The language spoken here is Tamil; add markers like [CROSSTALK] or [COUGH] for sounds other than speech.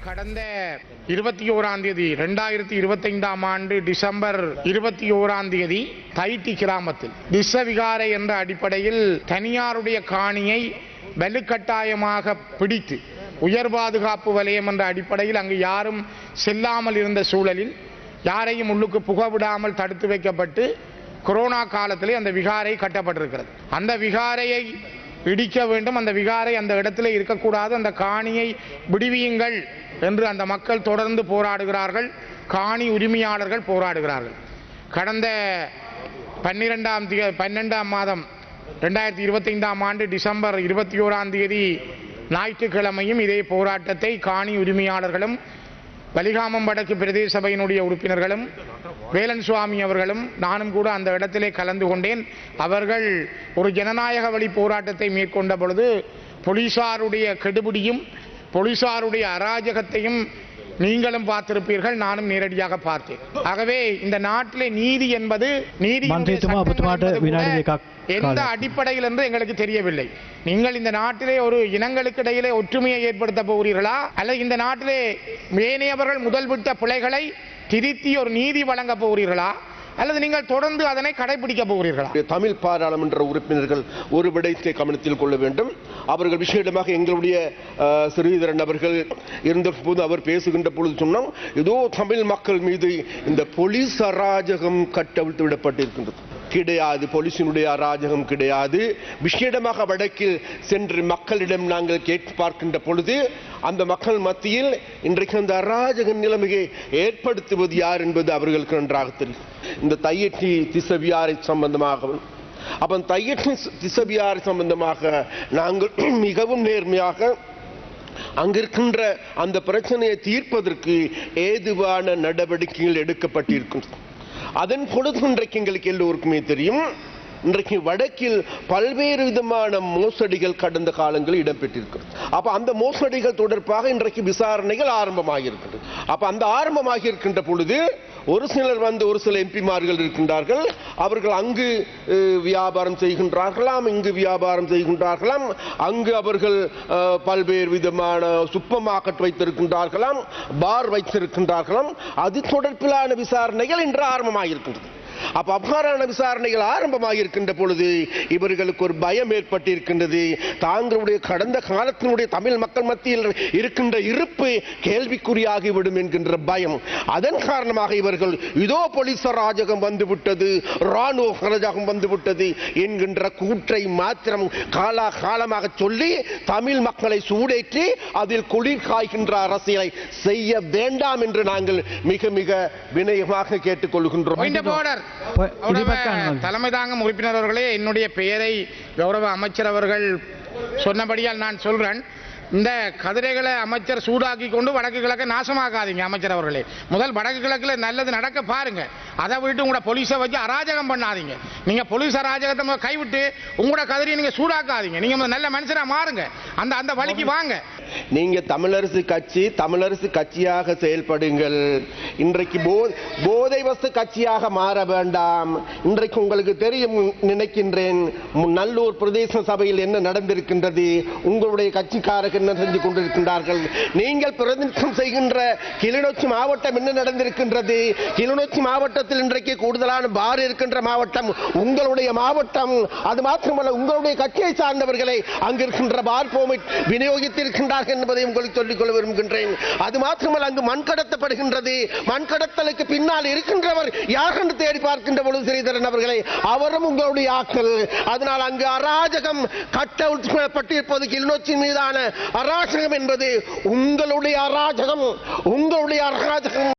கடந்த இருபத்தி ஓராம் தேதி ரெண்டாயிரத்தி இருபத்தைந்தாம் ஆண்டு டிசம்பர் இருபத்தி ஓராம் தேதி தைட்டி கிராமத்தில் திசவிகாரை என்ற அடிப்படையில் தனியாருடைய காணியை வலுக்கட்டாயமாக பிடித்து உயர் பாதுகாப்பு வலயம் என்ற அடிப்படையில் அங்கு யாரும் செல்லாமல் இருந்த சூழலில் யாரையும் உள்ளுக்கு புகவிடாமல் தடுத்து வைக்கப்பட்டு கொரோனா காலத்திலே அந்த விகாரை கட்டப்பட்டிருக்கிறது. அந்த விகாரையை இடிக்க வேண்டும். அந்த விகாரை அந்த இடத்துல இருக்கக்கூடாது. அந்த காணியை விடுவியுங்கள் என்று அந்த மக்கள் தொடர்ந்து போராடுகிறார்கள். காணி உரிமையாளர்கள் போராடுகிறார்கள். கடந்த பன்னிரெண்டாம் தே பன்னெண்டாம் மாதம் ரெண்டாயிரத்தி இருபத்தைந்தாம் ஆண்டு டிசம்பர் இருபத்தி ஓராம் தேதி ஞாயிற்றுக்கிழமையும் இதே போராட்டத்தை காணி உரிமையாளர்களும் வலிகாமம் வடக்கு பிரதேச சபையினுடைய உறுப்பினர்களும் வேலன் சுவாமி அவர்களும் நானும் கூட அந்த இடத்திலே கலந்து கொண்டேன். அவர்கள் ஒரு ஜனநாயக வழி போராட்டத்தை மேற்கொண்ட பொழுது போலீசாருடைய கெடுபிடியும் போலீசாருடைய அராஜகத்தையும் நீங்களும் பார்த்திருப்பீர்கள் நானும் நேரடியாக பார்த்தேன். ஆகவே இந்த நாட்டிலே நீதி என்பது நீதி எந்த அடிப்படையில் என்று எங்களுக்கு தெரியவில்லை. நீங்கள் இந்த நாட்டிலே ஒரு இனங்களுக்கு இடையிலே ஒற்றுமையை ஏற்படுத்த போகிறீர்களா? அல்லது இந்த நாட்டிலே மேனியவர்கள் முதல் விட்ட பிழைகளை திருத்தி ஒரு நீதி வழங்க போகிறீர்களா? அல்லது நீங்கள் தொடர்ந்து அதனை கடைபிடிக்க போகிறீர்களா? தமிழ் பாராளுமன்ற உறுப்பினர்கள் ஒரு விடயத்தை கவனத்தில் கொள்ள வேண்டும். அவர்கள் விஷயமாக எங்களுடைய அஹ், அவர்கள் இருந்த இருந்தபோது அவர் பேசுகின்ற பொழுது சொன்னோம் ஏதோ தமிழ் மக்கள் மீது இந்த போலீஸ் அராஜகம் கட்டவிழ்த்து விடப்பட்டிருக்கின்றது. கிடையாது போலீசினுடைய அராஜகம் கிடையாது. விசேடமாக வடக்கில் சென்று மக்களிடம் நாங்கள் கேட்டு பார்க்கின்ற பொழுது அந்த மக்கள் மத்தியில் இன்றைக்கு அந்த அராஜக நிலைமையை ஏற்படுத்துவது யார் என்பது அவர்களுக்கு நன்றாக தெரியும். இந்த தையட்டி திசவியாரை சம்பந்தமாகவும் அப்போ தையட்டி திசவியாரை சம்பந்தமாக நாங்கள் [CLEARS THROAT] மிகவும் நேர்மையாக அங்கிருக்கின்ற அந்த பிரச்சனையை தீர்ப்பதற்கு ஏதுவான நடவடிக்கைகள் எடுக்கப்பட்டிருக்கின்றன. அதன் பொழுது இன்றைக்கு எங்களுக்கு எல்லோருக்குமே தெரியும் இன்றைக்கு வடக்கில் பல்வேறு விதமான மோசடிகள் கடந்த காலங்களில் இடம்பெற்றிருக்கிறது. அப்போ அந்த மோசடிகள் தொடர்பாக இன்றைக்கு விசாரணைகள் ஆரம்பமாகியிருக்கிறது அப்போ அந்த ஆரம்பமாகி இருக்கின்ற பொழுது ஒரு சிலர் வந்து ஒரு சில எம்பிமார்கள் இருக்கின்றார்கள். அவர்கள் அங்கு வியாபாரம் செய்கின்றார்களாம் இங்கு வியாபாரம் செய்கின்றார்களாம். அங்கு அவர்கள் பல்வேறு விதமான சூப்பர் மார்க்கெட் வைத்திருக்கின்றார்களாம் பார் வைத்திருக்கின்றார்களாம். அது தொடர்பிலான விசாரணைகள் இன்று ஆரம்பமாகியிருக்கின்றது அப்ப அபகாரான விசாரணைகள் ஆரம்பமாக இருக்கின்ற பொழுது இவர்களுக்கு ஒரு பயம் ஏற்பட்டிருக்கின்றது. தாங்களுடைய கடந்த காலத்தினுடைய தமிழ் மக்கள் மத்தியில் இருக்கின்ற இருப்பு கேள்விக்குறியாகிவிடும் என்கின்ற பயம். அதன் காரணமாக இவர்கள் இதோ போலீஸ் ராஜகம் வந்துவிட்டது ராணுவ ராஜகம் வந்துவிட்டது என்கின்ற கூற்றை மாத்திரம் காலா காலமாக சொல்லி தமிழ் மக்களை சூடேற்றி அதில் குளிர் காய்கின்ற அரசியலை செய்ய வேண்டாம் என்று நாங்கள் மிக மிக வினயமாக கேட்டுக்கொள்கின்றோம். Point of order. ப- கௌரவ இடிபக்க அனுமதி. தலைமை தாங்கும் உறுப்பினர் அவர்களே என்னுடைய பெயரை கௌரவ அமைச்சர் அவர்கள் சொன்னபடியால் நான் சொல்றேன் இந்த கதிரைகளை அமைச்சர் சூடாக்கி கொண்டு வடக்கு கிழக்க நாசமாக்காதீங்க அமைச்சர் அவர்களே. முதல் வடக்கு கிழக்கில் நல்லது நடக்க பாருங்க. அதை விட்டு உங்களோட போலீஸை வச்சு அராஜகம் பண்ணாதீங்க. நீங்க போலீஸ் அராஜகத்தை கைவிட்டு உங்களோட கதிரையை நீங்க சூடாக்காதீங்க. நீங்க நல்ல மனுஷரா மாறுங்க. அந்த அந்த வழிக்கு வாங்க. நீங்க தமிழரசு கட்சி தமிழரசு கட்சியாக செயல்படுங்கள். இன்றைக்கு போதை வஸ்து கட்சியாக மாற வேண்டாம். இன்றைக்கு உங்களுக்கு தெரியும் நினைக்கின்றேன் நல்லூர் பிரதேச சபையில் என்ன நடந்திருக்கின்றது. உங்களுடைய கட்சிக்காரர்கள் என்ன செஞ்சு கொண்டிருக்கின்றார்கள்? நீங்கள் பிரதிநிதித்துவம் செய்கின்ற கிளிநொச்சி மாவட்டம் என்ன நடந்திருக்கின்றது? கிளிநொச்சி மாவட்டத்தில் இன்றைக்கு கூடுதலான பார் இருக்கின்ற மாவட்டம் உங்களுடைய மாவட்டம். அது மாத்திரமல்ல உங்களுடைய கட்சியை சார்ந்தவர்களை அங்கிருக்கின்ற பார் போமிட் விநியோகித்திருக்கின்றார்கள் என்பதை உங்களுக்கு சொல்லிக்கொள்ள விரும்புகின்றேன். அது மாத்திரமல்ல அங்கு மண் கடத்தப்படுகின்றது. மண் கடத்தலுக்கு பின்னால் இருக்கின்றவர் யார் என்று தேடி பார்க்கின்ற பொழுது ஸ்ரீதரன் அவர்களை அவரும் உங்களுடைய ஆக்கள் அதனால் அங்கு அராஜகம் கட்ட கட்டப்பட்டிருப்பது கிளிநொச்சி மீதான அராஜகம் என்பது உங்களுடைய அராஜகம் உங்களுடைய அராஜகம்.